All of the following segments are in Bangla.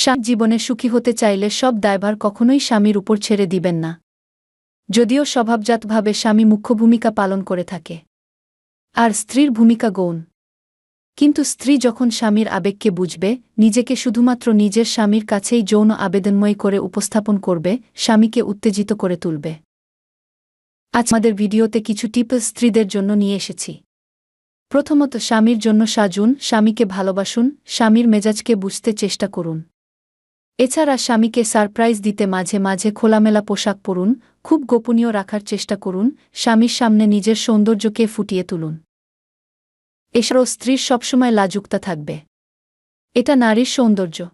স্বামী জীবনে সুখী হতে চাইলে সব দায়ভার কখনোই স্বামীর উপর ছেড়ে দিবেন না। যদিও স্বভাবজাতভাবে স্বামী মুখ্য ভূমিকা পালন করে থাকে। আর স্ত্রীর ভূমিকা গৌণ। কিন্তু স্ত্রী যখন স্বামীর আবেগকে বুঝবে, নিজেকে শুধুমাত্র নিজের স্বামীর কাছেই যৌন আবেদনময় করে উপস্থাপন করবে, স্বামীকে উত্তেজিত করে তুলবে। আজ আমাদের ভিডিওতে কিছু টিপ স্ত্রীদের জন্য নিয়ে এসেছি। প্রথমত, স্বামীর জন্য সাজুন, স্বামীকে ভালোবাসুন, স্বামীর মেজাজকে বুঝতে চেষ্টা করুন। এছাড়া স্বামীকে সারপ্রাইজ দিতে মাঝে মাঝে খোলামেলা পোশাক পরুন, খুব গোপনীয় রাখার চেষ্টা করুন, স্বামীর সামনে নিজের সৌন্দর্যকে ফুটিয়ে তুলুন। এছাড়াও স্ত্রীর সবসময় লাজুকতা থাকবে। এটা নারীর সৌন্দর্য।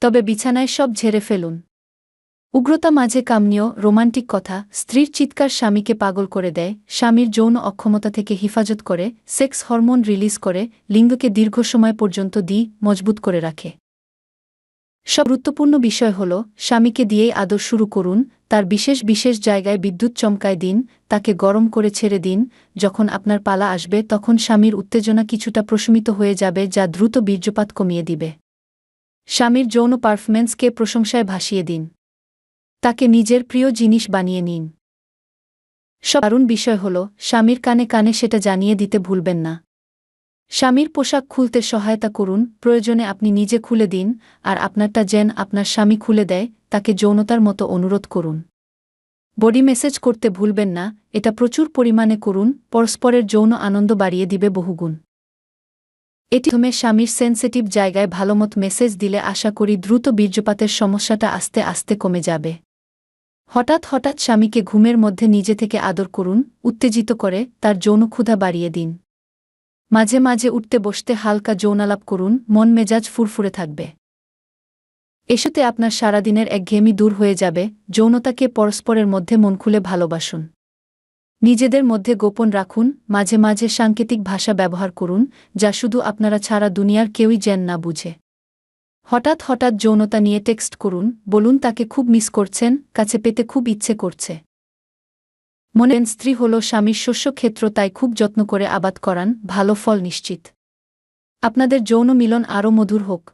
তবে বিছানায় সব ঝেড়ে ফেলুন। উগ্রতা মাঝে কামনীয় রোমান্টিক কথা, স্ত্রীর চিৎকার স্বামীকে পাগল করে দেয়, স্বামীর যৌন অক্ষমতা থেকে হিফাজত করে, সেক্স হরমোন রিলিজ করে, লিঙ্গকে দীর্ঘ সময় পর্যন্ত দি, মজবুত করে রাখে। সব গুরুত্বপূর্ণ বিষয় হল, স্বামীকে দিয়েই আদর শুরু করুন, তার বিশেষ বিশেষ জায়গায় বিদ্যুৎ চমকায় দিন, তাকে গরম করে ছেড়ে দিন, যখন আপনার পালা আসবে তখন স্বামীর উত্তেজনা কিছুটা প্রশমিত হয়ে যাবে যা দ্রুত বীর্যপাত কমিয়ে দিবে। স্বামীর যৌন পারফরমেন্সকে প্রশংসায় ভাসিয়ে দিন। তাকে নিজের প্রিয় জিনিস বানিয়ে নিন। সব বিষয় হল, স্বামীর কানে কানে সেটা জানিয়ে দিতে ভুলবেন না। স্বামীর পোশাক খুলতে সহায়তা করুন, প্রয়োজনে আপনি নিজে খুলে দিন, আর আপনারটা যেন আপনার স্বামী খুলে দেয়, তাকে যৌনতার মতো অনুরোধ করুন। বডি মেসেজ করতে ভুলবেন না, এটা প্রচুর পরিমাণে করুন, পরস্পরের যৌন আনন্দ বাড়িয়ে দিবে বহুগুণ। এটি প্রথমে স্বামীর সেন্সিটিভ জায়গায় ভালোমত মেসেজ দিলে আশা করি দ্রুত বীর্যপাতের সমস্যাটা আস্তে আস্তে কমে যাবে। হঠাৎ হঠাৎ স্বামীকে ঘুমের মধ্যে নিজে থেকে আদর করুন, উত্তেজিত করে তার যৌন ক্ষুধা বাড়িয়ে দিন। মাঝে মাঝে উঠতে বসতে হালকা যৌনালাপ করুন, মন মেজাজ ফুরফুরে থাকবে। এসতে আপনার সারাদিনের একঘেয়েমি দূর হয়ে যাবে, যৌনতাকে পরস্পরের মধ্যে মন খুলে ভালোবাসুন। নিজেদের মধ্যে গোপন রাখুন, মাঝে মাঝে সাংকেতিক ভাষা ব্যবহার করুন, যা শুধু আপনারা ছাড়া দুনিয়ার কেউই যেন না বুঝে। হঠাৎ হঠাৎ যৌনতা নিয়ে টেক্সট করুন, বলুন তাকে খুব মিস করছেন, কাছে পেতে খুব ইচ্ছে করছে। মনে স্ত্রী হল স্বামীর শস্যক্ষেত্র, তাই খুব যত্ন করে আবাদ করান, ভালো ফল নিশ্চিত। আপনাদের যৌন মিলন আরও মধুর হোক।